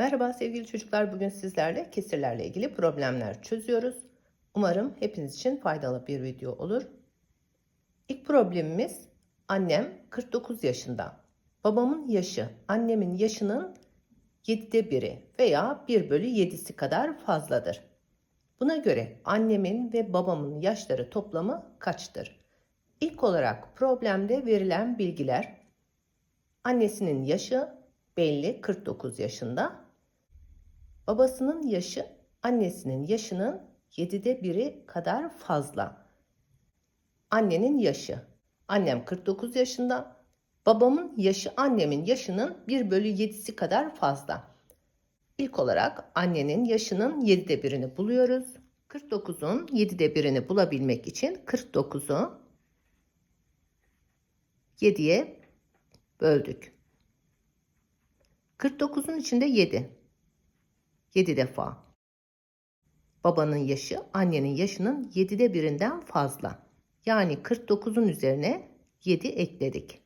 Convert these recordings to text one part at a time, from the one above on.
Merhaba sevgili çocuklar. Bugün sizlerle kesirlerle ilgili problemler çözüyoruz. Umarım hepiniz için faydalı bir video olur. İlk problemimiz annem 49 yaşında. Babamın yaşı annemin yaşının 7'de biri veya 1 bölü 7'si kadar fazladır. Buna göre annemin ve babamın yaşları toplamı kaçtır? İlk olarak problemde verilen bilgiler annesinin yaşı belli 49 yaşında. Babasının yaşı annesinin yaşının 7'de biri kadar fazla. Annenin yaşı. Annem 49 yaşında. Babamın yaşı annemin yaşının 1 bölü 7'si kadar fazla. İlk olarak annenin yaşının 7'de birini buluyoruz. 49'un 7'de birini bulabilmek için 49'u 7'ye böldük. 49'un içinde 7. 7 defa. Babanın yaşı annenin yaşının 7'de birinden fazla. Yani 49'un üzerine 7 ekledik.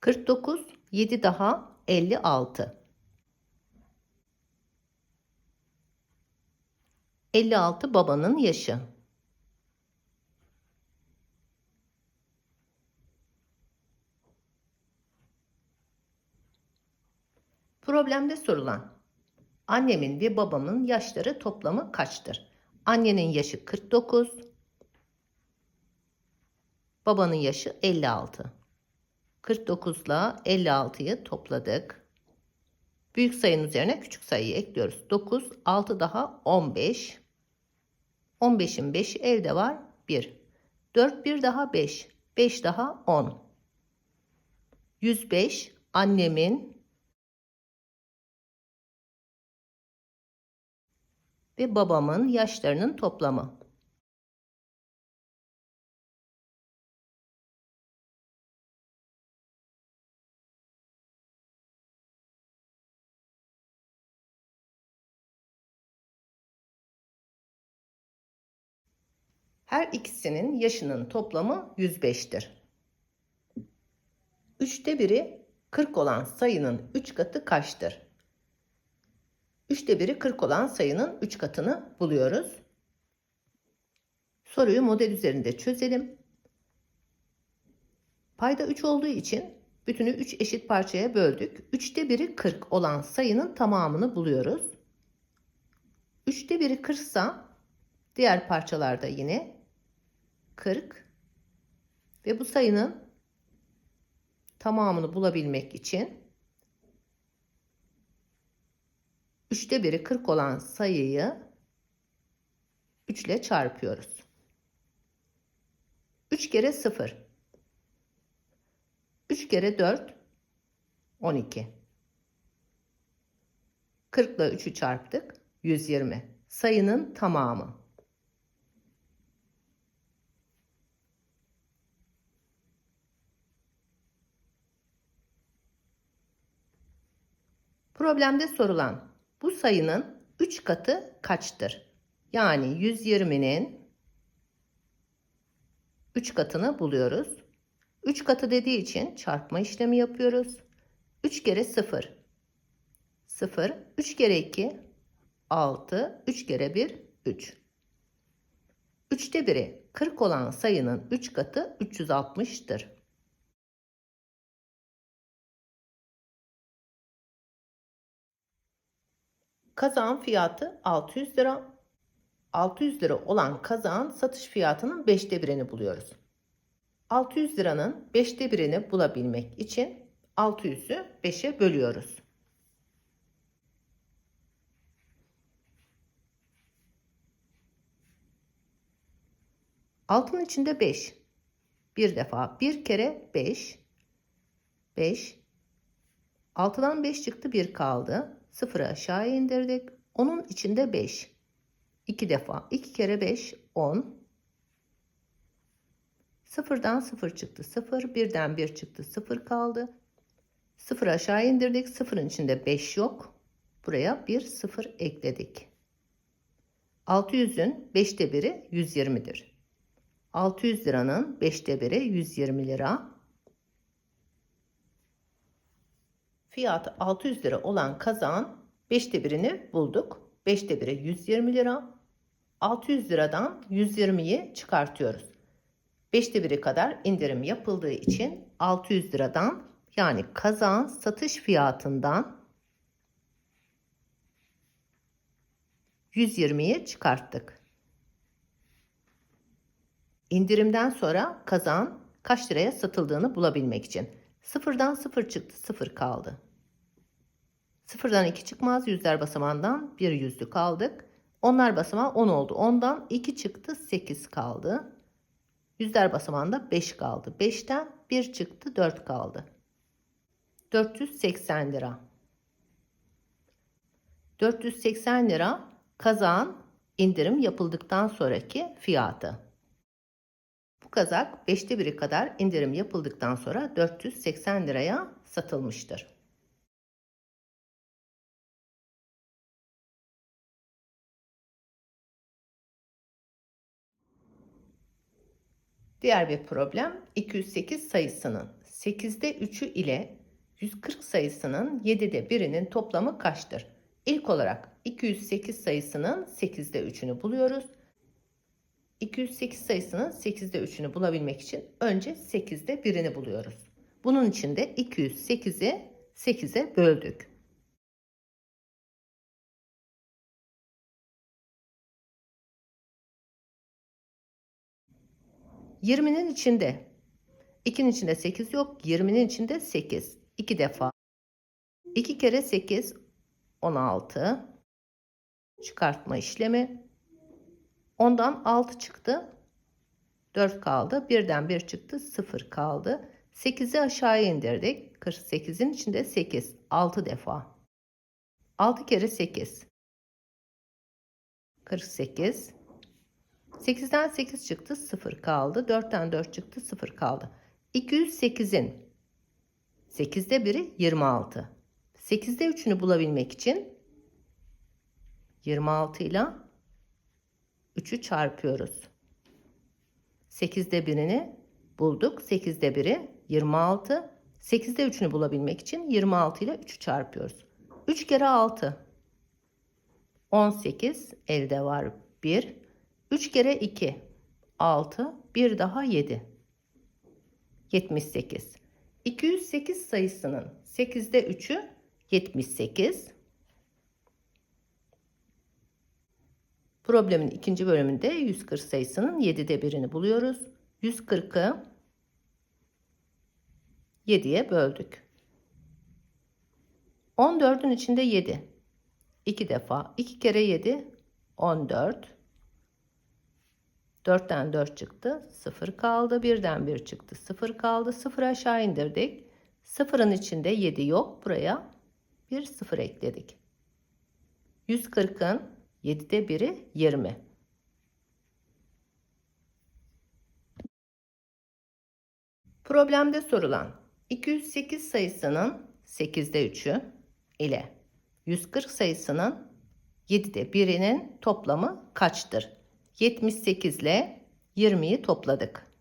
Kırk dokuz, yedi daha elli altı. Elli altı babanın yaşı. Problemde sorulan annemin ve babamın yaşları toplamı kaçtır? Annenin yaşı 49, babanın yaşı 56. 49 ile 56'yı topladık. Büyük sayının üzerine küçük sayıyı ekliyoruz. 9, 6 daha 15. 15'in 5'i elde var 1. 4 bir daha 5. 5 daha 10. 105 annemin ve babamın yaşlarının toplamı. Her ikisinin yaşının toplamı 105'tir. Üçte biri 40 olan sayının 3 katı kaçtır? Üçte biri 40 olan sayının 3 katını buluyoruz. Soruyu model üzerinde çözelim. Payda 3 olduğu için bütünü 3 eşit parçaya böldük. Üçte biri 40 olan sayının tamamını buluyoruz. Üçte biri 40 ise diğer parçalarda yine 40 ve bu sayının tamamını bulabilmek için Üçte biri 40 olan sayıyı 3 ile çarpıyoruz. 3 kere 0. 3 kere 4 12. 40 ile 3'ü çarptık. 120. Sayının tamamı. Problemde sorulan bu sayının 3 katı kaçtır? Yani 120'nin 3 katını buluyoruz. 3 katı dediği için çarpma işlemi yapıyoruz. 3 kere 0. 0. 3 kere 2. 6. 3 kere 1. 3. 3'te 1'i 40 olan sayının 3 katı 360'tır. Kazağın fiyatı 600 lira. 600 lira olan kazağın satış fiyatının 5'te birini buluyoruz. 600 liranın 5'te birini bulabilmek için 600'ü 5'e bölüyoruz. Altının içinde 5. Bir defa bir kere 5. 5. 6'dan 5 çıktı 1 kaldı. 0'ı aşağı indirdik. Onun içinde 5. 2 defa. 2 kere 5 10. 0'dan 0 çıktı. 0. 1'den 1 çıktı. 0 kaldı. 0 aşağı indirdik. 0'ın içinde 5 yok. Buraya bir 0 ekledik. 600'ün 5'te biri 120'dir. 600 liranın 5'te 1'i 120 lira. Fiyatı 600 lira olan kazağın 5'te 1'ini bulduk. 5'te 1'i 120 lira. 600 liradan 120'yi çıkartıyoruz. 5'te 1'i kadar indirim yapıldığı için 600 liradan yani kazağın satış fiyatından 120'yi çıkarttık. İndirimden sonra kazağın kaç liraya satıldığını bulabilmek için. Sıfırdan sıfır çıktı, sıfır kaldı. Sıfırdan iki çıkmaz, yüzler basamağından bir yüzlük aldık. Onlar basamağı 10 oldu. Ondan 2 çıktı, 8 kaldı. Yüzler basamağında 5 kaldı. 5'ten 1 çıktı, 4 kaldı. 480 lira. 480 lira kazağın indirim yapıldıktan sonraki fiyatı. Kazak 5'te 1'i kadar indirim yapıldıktan sonra 480 liraya satılmıştır. Diğer bir problem 208 sayısının 8'de 3'ü ile 140 sayısının 7'de 1'inin toplamı kaçtır? İlk olarak 208 sayısının 8'de 3'ünü buluyoruz. 208 sayısının 8'de 3'ünü bulabilmek için önce 8'de 1'ini buluyoruz. Bunun için de 208'i 8'e böldük. Yirminin içinde 2'nin içinde 8 yok. 20'nin içinde 8. 2 defa. 2 kere 8 16. Çıkartma işlemi. Ondan 6 çıktı. 4 kaldı. Birden 1 çıktı. 0 kaldı. 8'i aşağıya indirdik. 48'in içinde 8. 6 defa. 6 kere 8. 48. 8'den 8 çıktı. 0 kaldı. 4'ten 4 çıktı. 0 kaldı. 208'in 8'de 1'i 26. 8'de 3'ünü bulabilmek için 26 ile 3'ü çarpıyoruz. 8'de 1'ini bulduk. 8'de 1'i 26. 8'de 3'ünü bulabilmek için 26 ile 3'ü çarpıyoruz. 3 kere 6. 18 elde var 1. 3 kere 2. 6. Bir daha 7. 78. 208 sayısının 8'de 3'ü 78. Problemin ikinci bölümünde 140 sayısının 7'de 1'ini buluyoruz. 140'ı 7'ye böldük. 14'ün içinde 7. 2 defa. 2 kere 7 14. 4'ten 4 çıktı. 0 kaldı. 1'den 1 çıktı. 0 kaldı. 0 aşağı indirdik. 0'ın içinde 7 yok. Buraya bir 0 ekledik. 140'ın 7'de 1'i 20. Problemde sorulan 208 sayısının 8'de 3'ü ile 140 sayısının 7'de 1'inin toplamı kaçtır? 78 ile 20'yi topladık.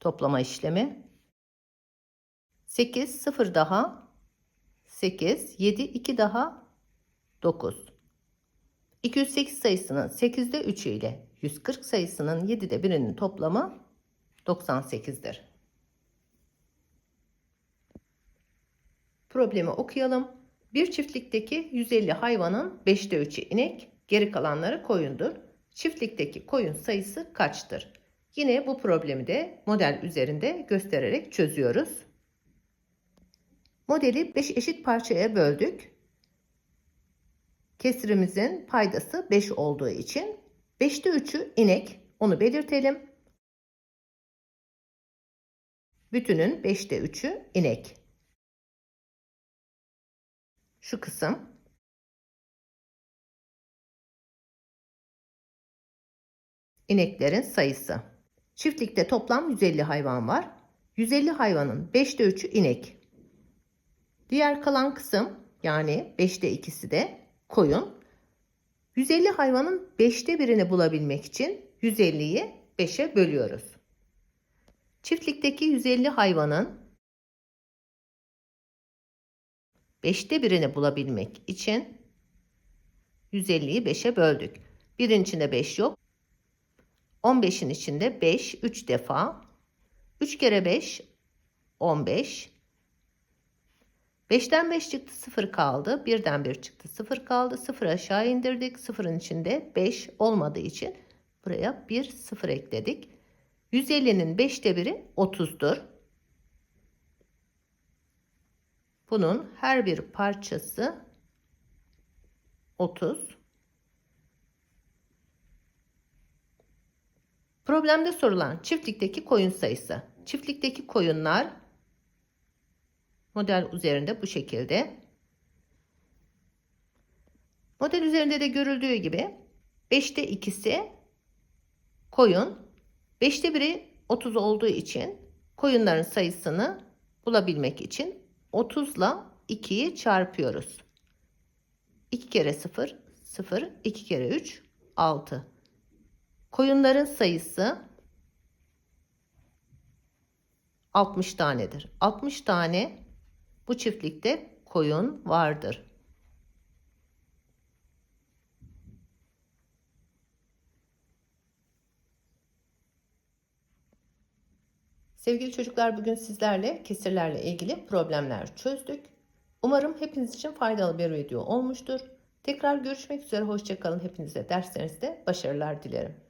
Toplama işlemi 8 0 daha 8 7 2 daha 9. 208 sayısının 8'de 3'ü ile 140 sayısının 7'de 1'inin toplamı 98'dir. Problemi okuyalım. Bir çiftlikteki 150 hayvanın 5'te 3'ü inek, geri kalanları koyundur. Çiftlikteki koyun sayısı kaçtır? Yine bu problemi de model üzerinde göstererek çözüyoruz. Modeli 5 eşit parçaya böldük. Kesirimizin paydası 5 olduğu için 5'te 3'ü inek onu belirtelim. Bütünün 5'te 3'ü inek. Şu kısım ineklerin sayısı. Çiftlikte toplam 150 hayvan var. 150 hayvanın 5'te 3'ü inek. Diğer kalan kısım yani 5'te 2'si de koyun. 150 hayvanın 5'te birini bulabilmek için 150'yi 5'e bölüyoruz. Çiftlikteki 150 hayvanın 5'te birini bulabilmek için 150'yi 5'e böldük. Birin içinde 5 yok. 15'in içinde 5 3 defa. 3 kere 5 15. 5'ten 5 çıktı 0 kaldı. 1'den 1 çıktı 0 kaldı. 0 aşağı indirdik. 0'ın içinde 5 olmadığı için buraya 1 0 ekledik. 150'nin 5'te biri 30'dur. Bunun her bir parçası 30. Problemde sorulan çiftlikteki koyun sayısı. Çiftlikteki koyunlar model üzerinde bu şekilde. Model üzerinde de görüldüğü gibi 5'te ikisi koyun. 5'te 1'i 30 olduğu için koyunların sayısını bulabilmek için 30 ile 2'yi çarpıyoruz. 2 kere 0 0 2 kere 3 6. Koyunların sayısı 60 tanedir. 60 tane bu çiftlikte koyun vardır. Sevgili çocuklar bugün sizlerle kesirlerle ilgili problemler çözdük. Umarım hepiniz için faydalı bir video olmuştur. Tekrar görüşmek üzere. Hoşçakalın. Hepinize derslerinizde başarılar dilerim.